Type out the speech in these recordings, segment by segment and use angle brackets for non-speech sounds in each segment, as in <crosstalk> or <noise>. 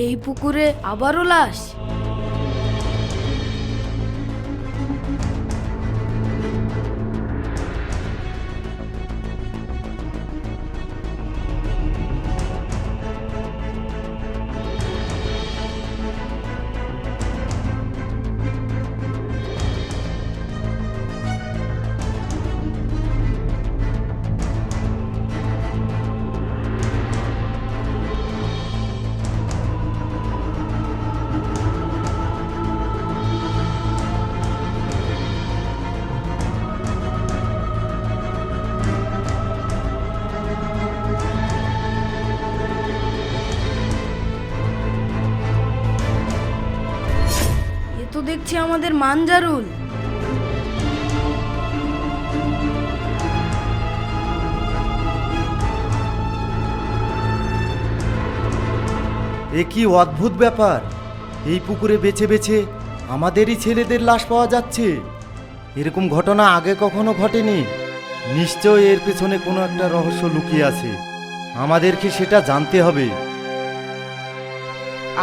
এই পুকুরে আবারও লাশ? দেখছি আমাদের মানজারুল এ কি অদ্ভুত ব্যাপার? এই পুকুরে বেছে বেছে আমাদেরই ছেলেদের লাশ পাওয়া যাচ্ছে। এরকম ঘটনা আগে কখনো ঘটেনি। নিশ্চয় এর পেছনে কোনো একটা রহস্য লুকিয়ে আছে। আমাদেরকে সেটা জানতে হবে।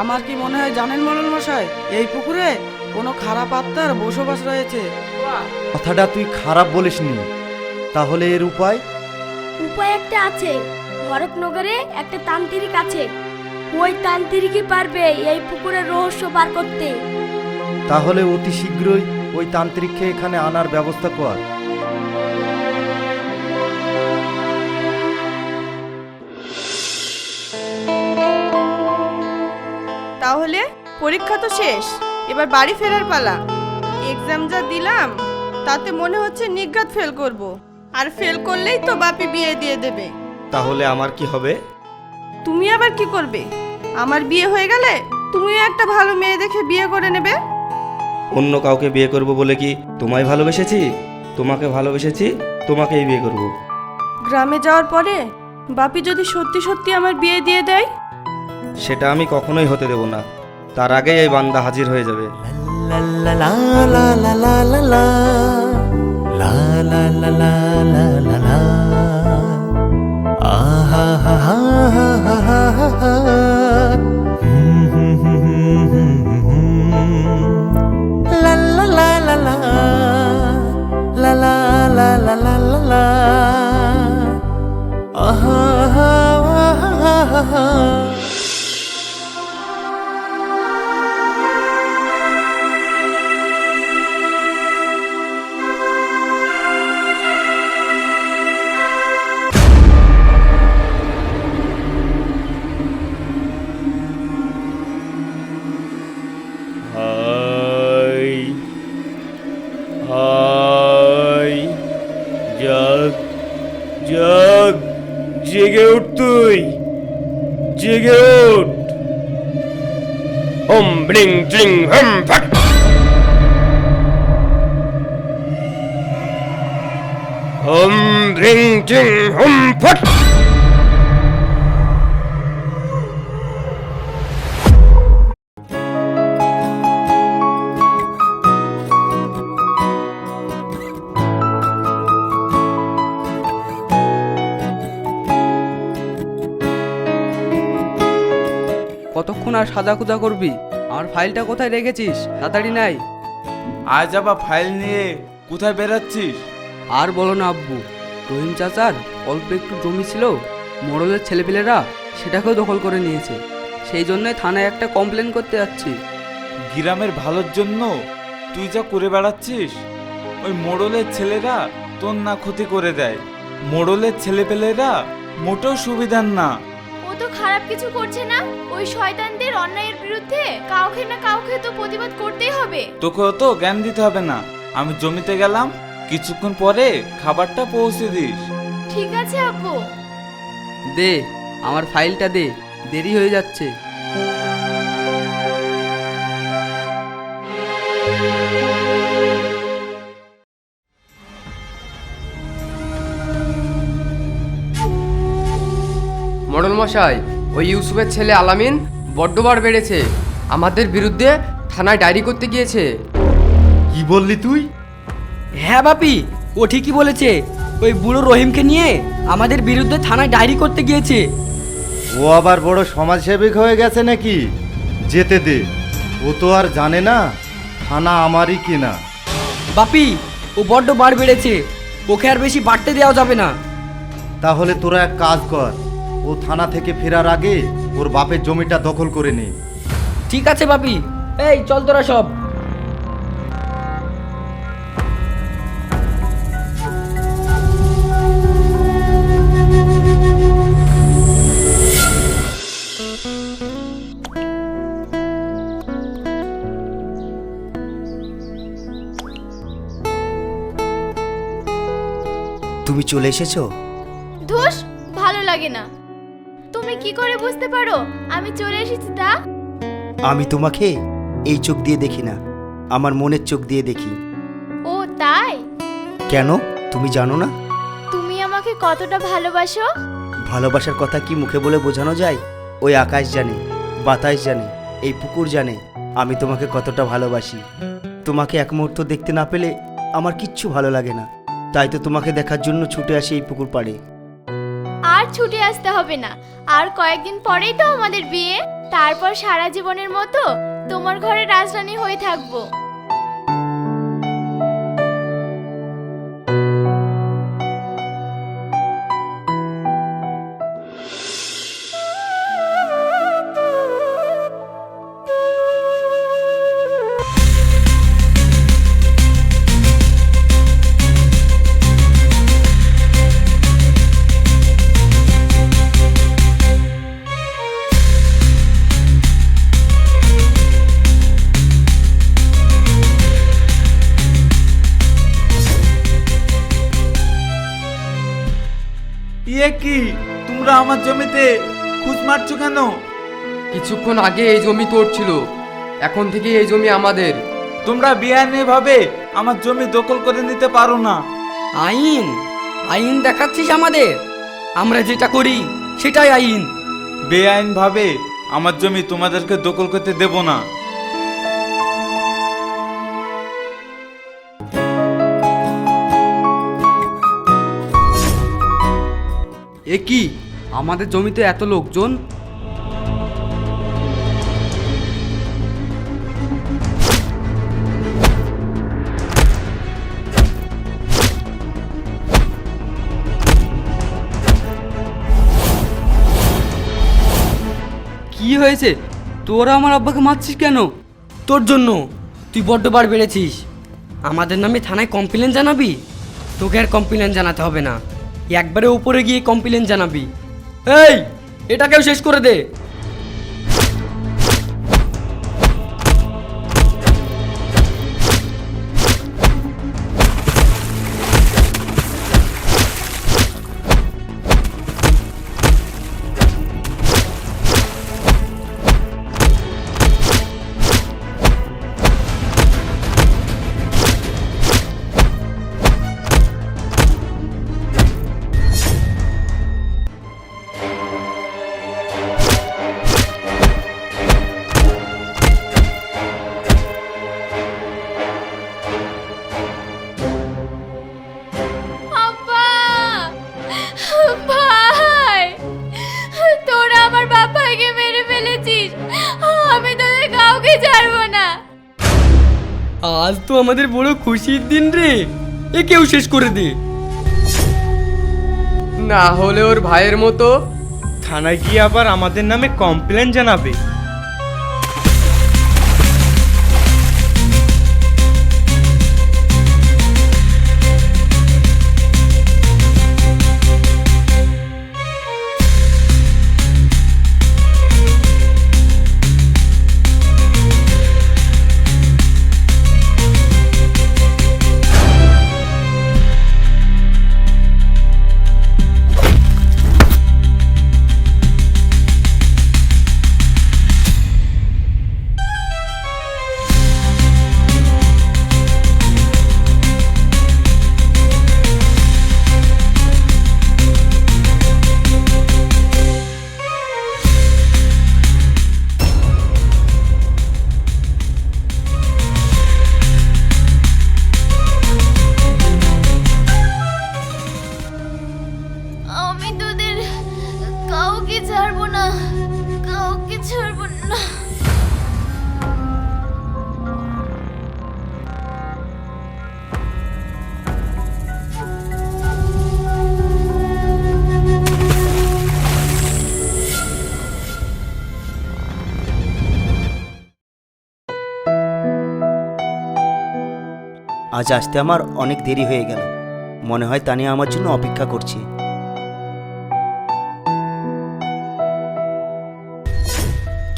আমার কি মনে হয় জানেন মরণ মশাই এই পুকুরে? কোনো খারাপ আত্মার বসবাস রয়েছে। কথাটা তুই খারাপ বলিসনি তাহলে এর উপায়? উপায় একটা আছে। ভরতনগরে একটা তান্ত্রিক আছে। ওই তান্ত্রিকই পারবে এই পুকুরের রহস্য বার করতে। তাহলে অতি শীঘ্রই ওই তান্ত্রিককে এখানে আনার ব্যবস্থা কর। তাহলে পরীক্ষা তো শেষ। এবার বাড়ি ফেরার পালা। এক্সাম যা দিলাম তাতে মনে হচ্ছে নিজ্ঞাত ফেল করব। আর ফেল করলেই তো বাপি বিয়ে দিয়ে দেবে। তাহলে আমার কি হবে? তুমি আবার কি করবে? আমার বিয়ে হয়ে গেলে তুমিও একটা ভালো মেয়ে দেখে বিয়ে করে নেবে। অন্য কাউকে বিয়ে করব বলে কি তোমায় ভালোবেসেছি? তোমাকে ভালোবেসেছি তোমাকেই বিয়ে করব। গ্রামে যাওয়ার পরে বাপি যদি সত্যি সত্যি আমার বিয়ে দিয়ে দেয়? সেটা আমি কখনোই হতে দেব না। তার আগেই এই বান্দা হাজির হয়ে যাবে। হাই কতক্ষণ আর সাদা খুদা করবি? আমার ফাইলটা কোথায় রেখেছিস? তাড়াতাড়ি নাই। আজ আবার ফাইল নিয়ে। কোথায় বেরাচ্ছিস? আর বলো না আব্বু। রহিম চাচার অল্প একটু জমি ছিল মোড়লের ছেলেপেলেরা সেটাকেও দখল করে নিয়েছে। সেই জন্যই থানায় একটা কমপ্লেন করতে যাচ্ছি। গ্রামের ভালোর জন্য তুই যা করে বেড়াচ্ছিস ওই মোড়লের ছেলেরা তোর না ক্ষতি করে দেয়। মোড়লের ছেলেপেলেরা মোটেও সুবিধার না। তো খারাপ কিছু করছে না? ওই শয়তানদের অন্যায়ের বিরুদ্ধে কাউকে না কাউকে তো প্রতিবাদ করতেই হবে। তোকে তো জ্ঞান দিতে হবে না। আমি জমিতে গেলাম কিছুক্ষণ পরে খাবারটা পৌঁছে দিস। ঠিক আছে আব্বু। দে আমার ফাইলটা দে দেরি হয়ে যাচ্ছে। মডল মশাই ওই ইউসুফের ছেলে আলামিন বড্ডবার বেড়েছে। আমাদের বিরুদ্ধে থানায় ডায়েরি করতে গিয়েছে। কি বললি তুই? হ্যাঁ বাপি ও ঠিকই বলেছে। ওই বুড়ো রহিমকে নিয়ে আমাদের বিরুদ্ধে থানায় ডায়েরি করতে গিয়েছে। ও আবার বড় সমাজসেবিক হয়ে গেছে নাকি? যেতে দে। ও তো আর জানে না থানা আমারই কিনা। বাপি ও বড্ড বাড় বেড়েছে। ওকে আর বেশি বাড়তে দেওয়া যাবে না। তাহলে তোরা এক কাজ কর ও থানা থেকে ফেরার আগে ওর বাপের জমিটা দখল করে নে। ঠিক আছে বাপি। এই চল তোরা সব। তুমি চলে এসেছ? ধুস ভালো লাগে না। তুমি কি করে বুঝতে পারো? আমি চলে এসেছি তা? আমি তোমাকে এই চোখ দিয়ে দেখি না। আমার মনের চোখ দিয়ে দেখি। ও তাই? কেন? তুমি জানো না? তুমি আমাকে কতটা ভালোবাসো? ভালোবাসার কথা কি মুখে বলে বোঝানো যায়? ওই আকাশ জানে বাতাস জানে এই পুকুর জানে আমি তোমাকে কতটা ভালোবাসি। তোমাকে এক মুহূর্ত দেখতে না পেলে আমার কিচ্ছু ভালো লাগে না। তাই তো তোমাকে দেখার জন্য ছুটে আসি এই পুকুর পাড়ে। আর ছুটে আসতে হবে না। আর কয়েকদিন পরেই তো আমাদের বিয়ে। তারপর সারা জীবনের মতো তোমার ঘরে রাজরানী হয়ে থাকব। ইয়ে কি? তোমরা আমার জমিতে খুঁজ মারছো কেন? কিছুক্ষণ আগে এই জমি তোর ছিল। এখন থেকে এই জমি আমাদের। তোমরা বেআইনি ভাবে আমার জমি দখল করে নিতে পারো না। আইন? আইন দেখাচ্ছিস আমাদের? আমরা যেটা করি সেটাই আইন। বেআইন ভাবে আমার জমি তোমাদেরকে দখল করতে দেব না। এ কি? আমাদের জমিতে এত লোকজন? কি হয়েছে? তোরা আমার আব্বাকে মারছিস কেন? তোর জন্য। তুই বড্ড বার বেড়েছিস। আমাদের নামে থানায় কমপ্লেন জানাবি? তোকে আর কমপ্লেন জানাতে হবে না। একবারে উপরে গিয়ে কমপ্লেন জানাবি। এই এটাকেও শেষ করে দে। দিন রে, একেও শেষ করে দে। না হলে ওর ভাইয়ের মতো থানায় গিয়ে আবার আমাদের নামে কমপ্লেন জানাবে। আজ আসতে আমার অনেক দেরি হয়ে গেল। মনে হয় তানিয়া আমার জন্য অপেক্ষা করছে।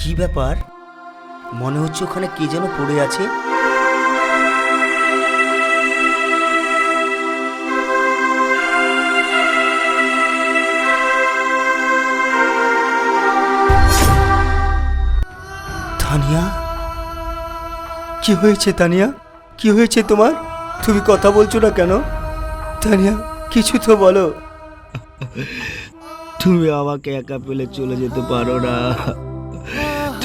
কি ব্যাপার? মনে হচ্ছে ওখানে কে যেন পড়ে আছে। তানিয়া? কি হয়েছে তানিয়া? কি হয়েছে তোমার? তুমি কথা বলছো না কেন? তানিয়া, কিছু তো বলো। তুমি আমাকে একা পেলে চলে যেতে পারো না।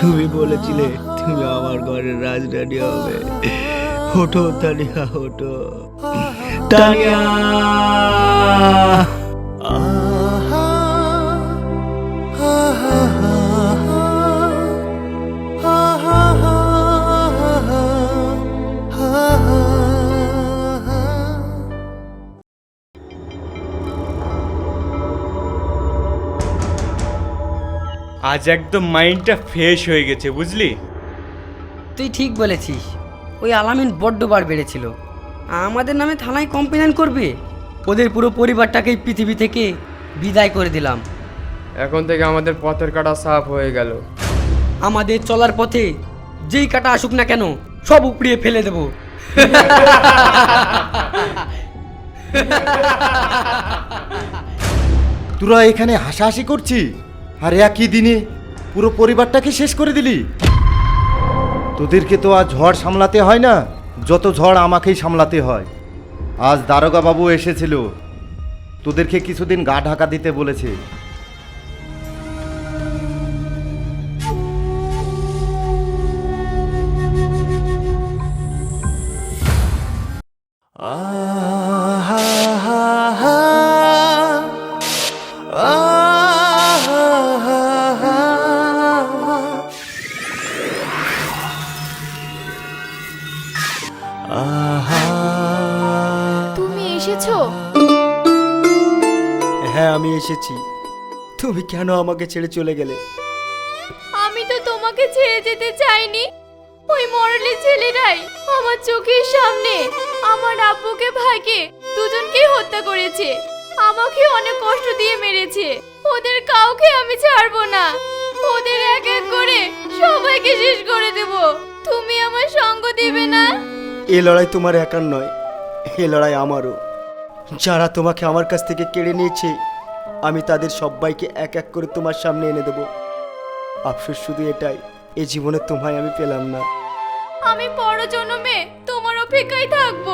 তুমি বলেছিলে তুমি আমার ঘরের রাজরানী হবে। ওঠো, তানিয়া ওঠো। তানিয়া! আজ একদম মাইন্ডটা ফ্রেশ হয়ে গেছে বুঝলি? তুই ঠিক বলেছিস। ওই আলামিন বড্ড বার বেড়েছিল। আমাদের নামে থানায় কমপ্লেন করবে। ওদের পুরো পরিবারটাকেই পৃথিবী থেকে বিদায় করে দিলাম। এখন থেকে আমাদের পথের কাটা সাফ হয়ে গেল। আমাদের চলার পথে যেই কাটা আসুক না কেন সব উপড়িয়ে ফেলে দেবো। তোরা এখানে হাসাহাসি করছি আর একই দিনে পুরো পরিবারটাকে শেষ করে দিলি। তোদেরকে তো আর ঝড় সামলাতে হয় না, যত ঝড় আমাকেই সামলাতে হয়। আজ দারোগা বাবু এসেছিল, তোদেরকে কিছুদিন গা ঢাকা দিতে বলেছে। কেন আমাকে ছেড়ে চলে গেলে? আমি তো তোমাকে ছেড়ে যেতে চাইনি। ওই মরলের ছেলেরাই আমার চোখের সামনে আমার আব্বুকে ভাইকে দুজনকেই হত্যা করেছে। আমাকে অনেক কষ্ট দিয়ে মেরেছে। ওদের কাউকে আমি ছাড়বো না। ওদের এক এক করে সবাইকে শেষ করে দেব। তুমি আমার সঙ্গ দিবে না? এ লড়াই তোমার একার নয় এ লড়াই আমারও। যারা তোমাকে আমার কাছ থেকে কেড়ে নিয়েছে আমি তাদের সবাইকে এক এক করে তোমার সামনে এনে দেব। আফসোস শুধু এটাই এ জীবনে তোমায় আমি পেলাম না। আমি পর জন্মে তোমার অপেক্ষায় থাকব।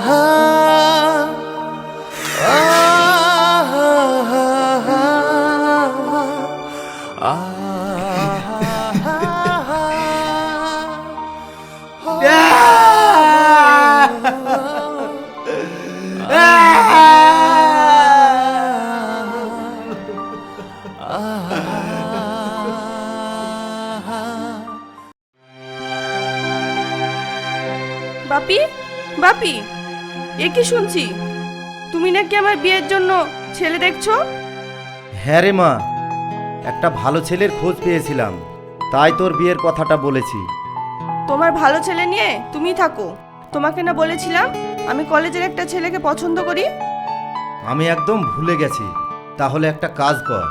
বাপি বাপি এ কি শুনছি? তুমি নাকি আমার বিয়ের জন্য ছেলে দেখছ? হ্যাঁ রে মা একটা ভালো ছেলের খোঁজ পেয়েছিলাম তাই তোর বিয়ের কথাটা বলেছি। তোমার ভালো ছেলে নিয়ে তুমি থাকো। তোমাকে না বলেছিলাম আমি কলেজের একটা ছেলেকে পছন্দ করি? আমি একদম ভুলে গেছি তাহলে একটা কাজ কর।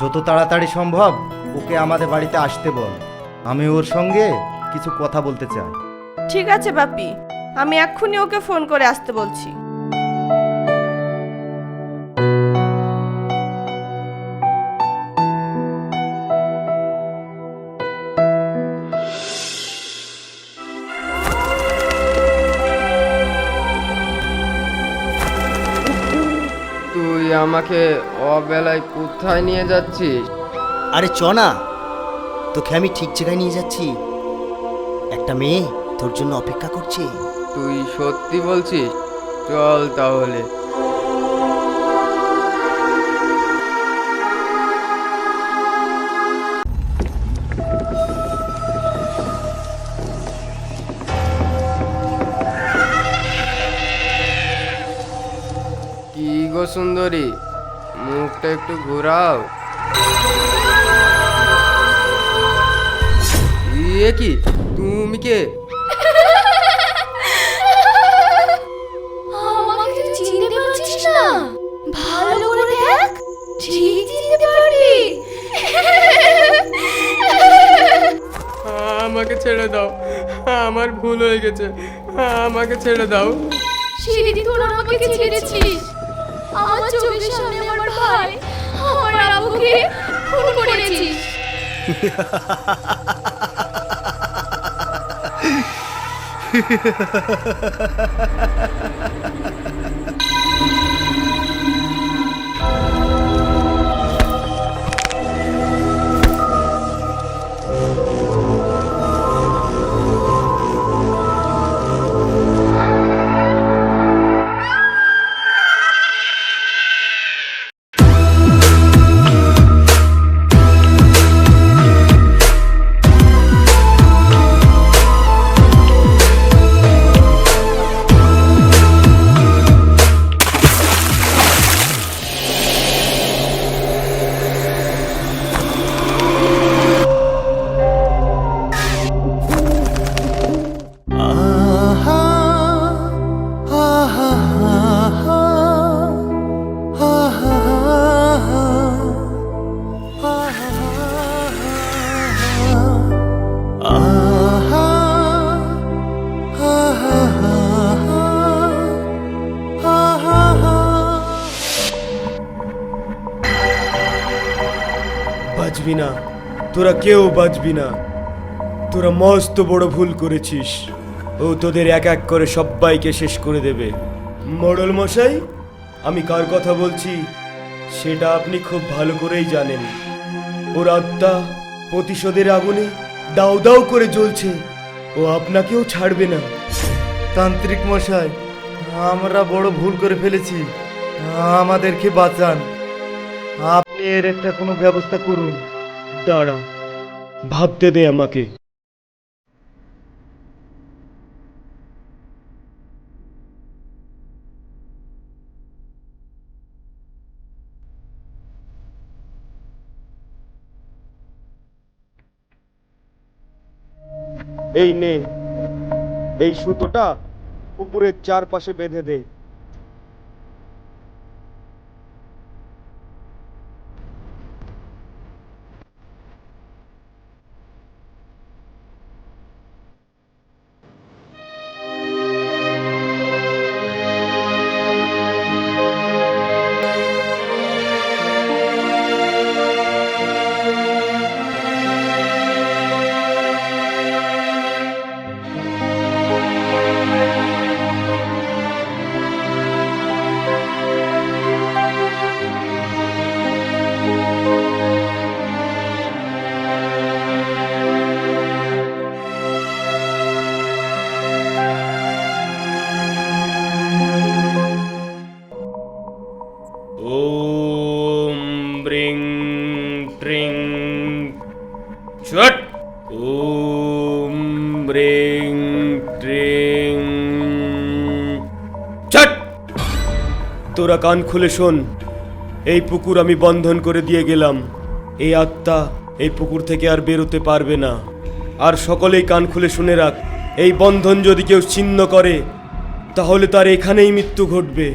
যত তাড়াতাড়ি সম্ভব ওকে আমাদের বাড়িতে আসতে বল আমি ওর সঙ্গে কিছু কথা বলতে চাই। ঠিক আছে বাপি আমি এক্ষুনি ওকে ফোন করে আসতে বলছি। তুই আমাকে অবেলায় কোথায় নিয়ে যাচ্ছিস? আরে চ না তোকে আমি ঠিক জায়গায় নিয়ে যাচ্ছি। একটা মেয়ে তোর জন্য অপেক্ষা করছে। তুই সত্যি বলছিস? চল তাহলে। কি গো সুন্দরী? মুখটা একটু ঘোরাও। এ কি? তুমি কে? ছেড়ে দাও। আমার ভুল হয়ে গেছে। আমাকে ছেড়ে দাও। সেদিন তোর আমাকে ছেড়েছিস আমার চোখের সামনে আমার ভাই আমার আব্বুকে খুন করেছিস বাঁচবি <laughs> তোরা কেউ বাঁচবি না। তোরা মস্ত বড় ভুল করেছিস। ও তোদের এক এক করে সবাইকে শেষ করে দেবে। মোড়ল মশাই, আমি কার কথা বলছি? সেটা আপনি খুব ভালো করেই জানেন। ওর আত্মা প্রতিশোধের আগুনে দাউ দাউ করে জ্বলছে। ও আপনাকেও ছাড়বে না। তান্ত্রিক মশাই, আমরা বড় ভুল করে ফেলেছি। আমাদেরকে বাঁচান। আপনি এর একটা কোনো ব্যবস্থা করুন। দাঁড়া ভাবতে দে আমাকে। এই নে এই সুতোটা পুকুরের চারপাশে বেঁধে দে। তোরা কান খুলে শোন। এই পুকুর আমি বন্ধন করে দিয়ে গেলাম। এই আত্মা এই পুকুর থেকে আর বেরোতে পারবে না। আর সকলেই কান খুলে শুনে রাখ, এই বন্ধন যদি কেউ ছিন্ন করে, তাহলে তার এখানেই মৃত্যু ঘটবে।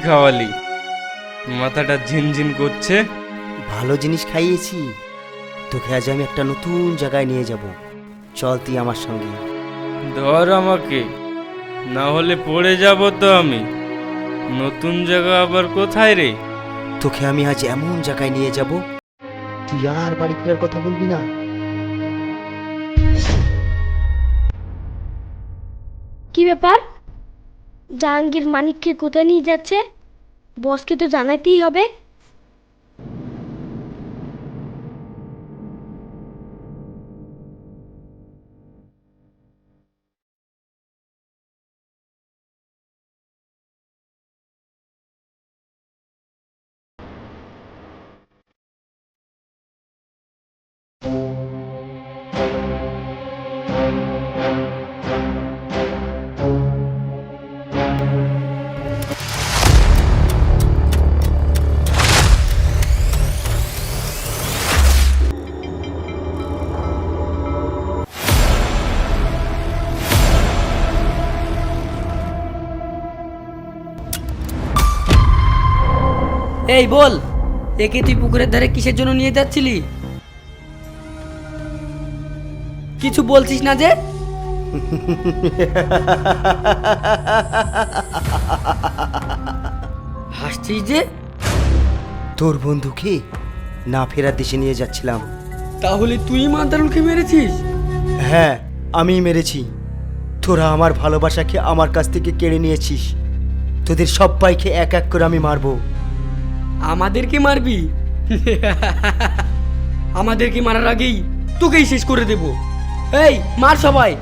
খাওয়ালি। মাথাটা ঝিনঝিন করছে। ভালো জিনিস খাইয়েছি। তোকে আজ আমি একটা নতুন জায়গায় নিয়ে যাব। চল তুই আমার সঙ্গে। ধর আমাকে। না হলে পড়ে যাব তো আমি। নতুন জায়গা আবার কোথায় রে? তোকে আমি আজ এমন জায়গায় নিয়ে যাব। তুই আর বাড়ি ফেরার কথা বলবি না। কি ব্যাপার? জাহাঙ্গীর মানিককে কোথায় নিয়ে যাচ্ছে? বসকে তো জানাতেই হবে। এই বল একে তুই পুকুরের ধারে কিসের জন্য নিয়ে যাচ্ছিলি? কিছু বলছিস না যে? হাসছিস যে? তোর বন্ধুকে না ফেরার দেশে নিয়ে যাচ্ছিলাম। তাহলে তুই মান্দারুলকে মেরেছিস? হ্যাঁ আমি মেরেছি। তোরা আমার ভালোবাসাকে আমার কাছ থেকে কেড়ে নিয়েছিস। তোদের সবাইকে এক এক করে আমি মারবো। আমাদেরকে মারবি? আমাদেরকে মারার আগেই তোকেই শেষ করে দেব। এই মার সবাই!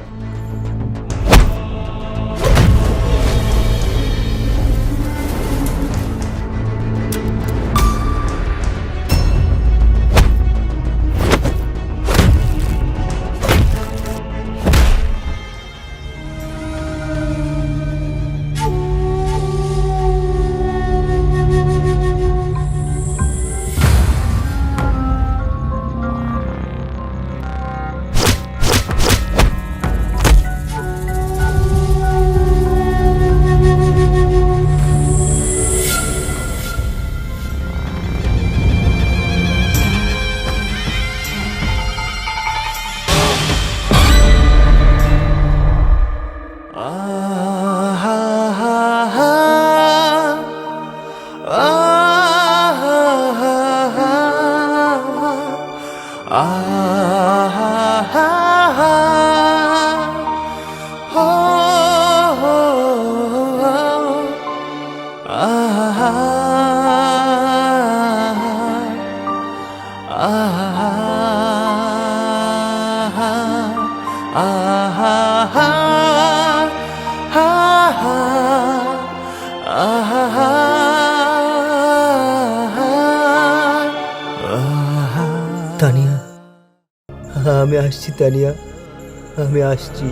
আমি আসছি তানিয়া আমি আসছি